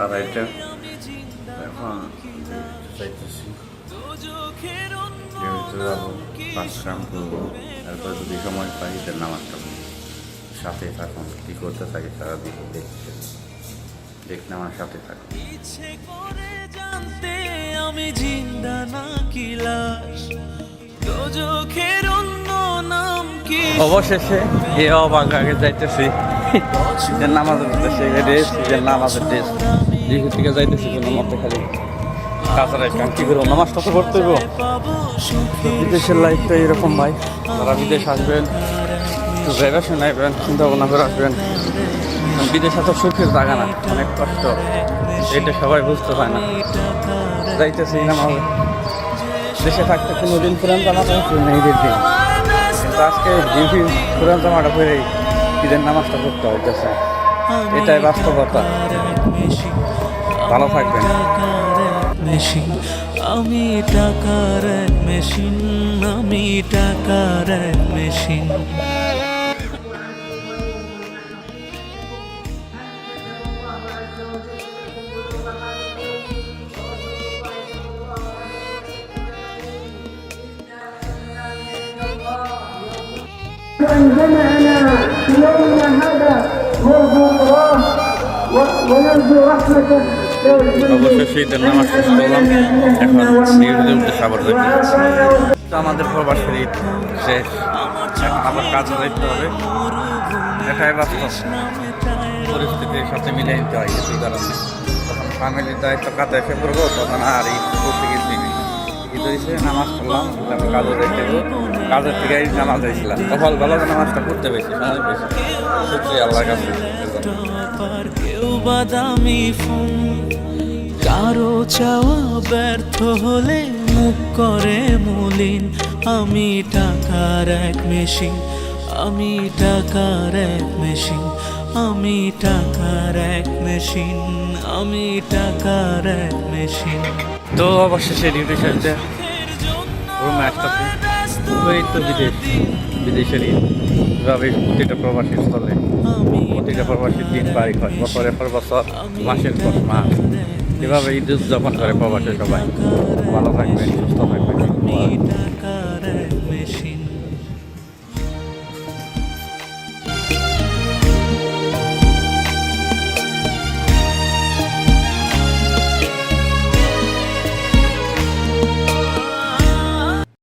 আড়াইটা এখন সাথে থাকুন কী করতে থাকি আমি জিন্দা না কি? লাশ অবশেষে এ আগে যাইতেছি। ঈদের নামাজের উদ্দেশ্যে ড্রেস ঈদের নামাজের ড্রেস থেকে যাইতেছি কোনো মতো খালি তাছাড়া কাম কি করব নামাজটা তো করতে হইব। বিদেশের লাইফটা এরকম ভাই। যারা বিদেশ আসবেন একটু শুনে আসবেন চিন্তা ভাবনা করে আসবেন। বিদেশ এত সুখের জায়গা না অনেক কষ্ট। এটা সবাই বুঝতে পারে না। যাইতেছি নামাজ। দেশে থাকতে কোনো দিন পুরান জামা পরে না ঈদের দিন। কিন্তু আজকে জিভি পুরান জামাটা পরে ঈদের নামাজটা করতে হইতেছে এটাই বাস্তবতা ভালো থাকবেন মেশিন আমি টাকার এক মেশিন আমি টাকার এক মেশিন أن جمعنا في يومنا هذا نرجو الله و- ونرجو رحمته অবশ্যই ঈদের নামাজ শেষ করলাম এখন সিঁড়িতে উঠতে আবার যাইতে তো আমাদের প্রবাসের ঈদ শেষ এখন আবার কাজে যাইতে হবে এটাই বাস্তব পরিস্থিতির সাথে মিলিয়ে নিতে হয় কিছুই কারণে তখন ফ্যামিলির দায়িত্ব কাজে এসে পড়বো তখন আর ঈদ করতে গেছি কারও চাওয়া ব্যর্থ হলে মুখ করে মলিন। আমি টাকার এক মেশিন, আমি টাকার এক মেশিন, আমি টাকার এক মেশিন, আমি টাকার এক মেশিন। তো অবশেষে ডিউটি শেষে পুরো আসতেছি খুবই তো বিদেশ বিদেশের প্রতিটা প্রবাসীর স্থলে। প্রতিটা প্রবাসীর দিন বাড়ি হয়, বছরের পর বছর, মাসের পর মাস। এভাবে ঈদ উদযাপন করে প্রবাসী সবাই। ভালো থাকবেন, সুস্থ থাকবেন